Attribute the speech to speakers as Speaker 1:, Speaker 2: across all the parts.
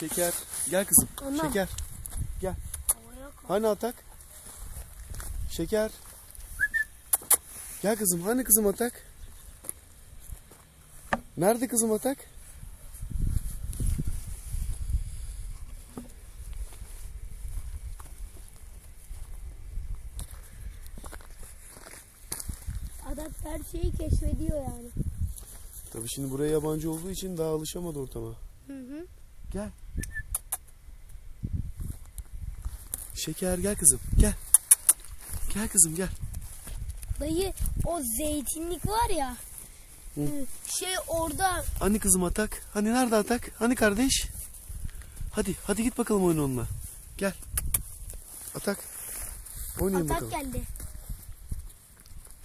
Speaker 1: Şeker. Gel kızım.
Speaker 2: Anam.
Speaker 1: Şeker. Gel. Hani atak? Şeker. Gel kızım. Hani kızım atak? Nerede kızım atak?
Speaker 2: Adam her şeyi keşfediyor yani.
Speaker 1: Tabii şimdi buraya yabancı olduğu için daha alışamadı ortama.
Speaker 2: Hı hı.
Speaker 1: Gel. Şeker gel kızım. Gel. Gel kızım gel.
Speaker 2: Dayı o zeytinlik var ya.
Speaker 1: Hı.
Speaker 2: hı, Şey orada
Speaker 1: Hani kızım atak? Hani nerede atak? Hani kardeş? Hadi hadi git bakalım oyun onunla. Gel. Atak. Oynayalım
Speaker 2: atak
Speaker 1: bakalım.
Speaker 2: geldi.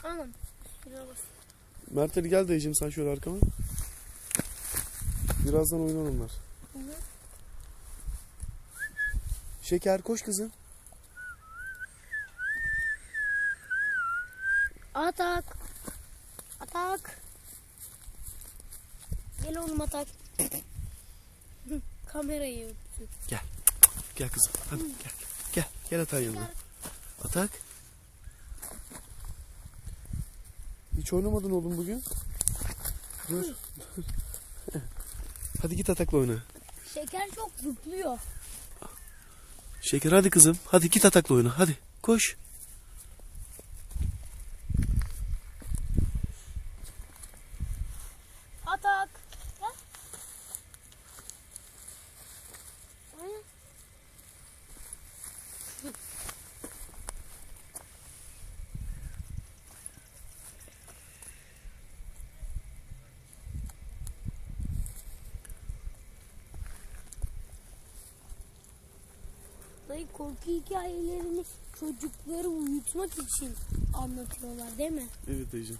Speaker 2: Anam.
Speaker 1: Mert Ali gel dayıcım sen şöyle arkama. Birazdan oynar onlar.
Speaker 2: Hı hı.
Speaker 1: Şeker koş kızım.
Speaker 2: Atak. Atak. Gel oğlum atak. Kamerayı öptü.
Speaker 1: Gel. Gel kızım. Hadi gel. Gel. Gel Atak'ın yanına. Atak. Hiç oynamadın oğlum bugün. Dur. hadi git Atak'la oyna.
Speaker 2: Şeker çok zıplıyor.
Speaker 1: Şeker hadi kızım. Hadi git Atak'la oyna. Hadi koş.
Speaker 2: Atak. Gel. Oyna. Dayı korku hikayelerini çocukları uyutmak için anlatıyorlar değil mi?
Speaker 1: Evet dayıcım.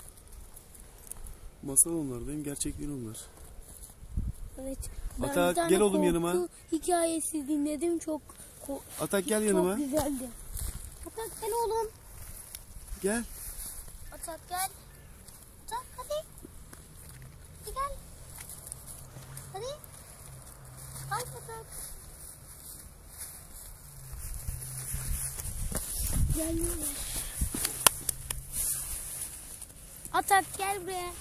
Speaker 1: Masal onlar değil mi? Gerçek değil onlar.
Speaker 2: Evet.
Speaker 1: Atak,
Speaker 2: bir tane
Speaker 1: gel oğlum
Speaker 2: korku
Speaker 1: yanıma.
Speaker 2: hikayesi dinledim çok ko-
Speaker 1: Atak gel
Speaker 2: çok
Speaker 1: yanıma.
Speaker 2: güzeldi. Atak gel oğlum.
Speaker 1: Gel.
Speaker 2: Atak gel. Atak hadi. Hadi gel. Hadi. Kalk Atak. Gel. Atak gel buraya.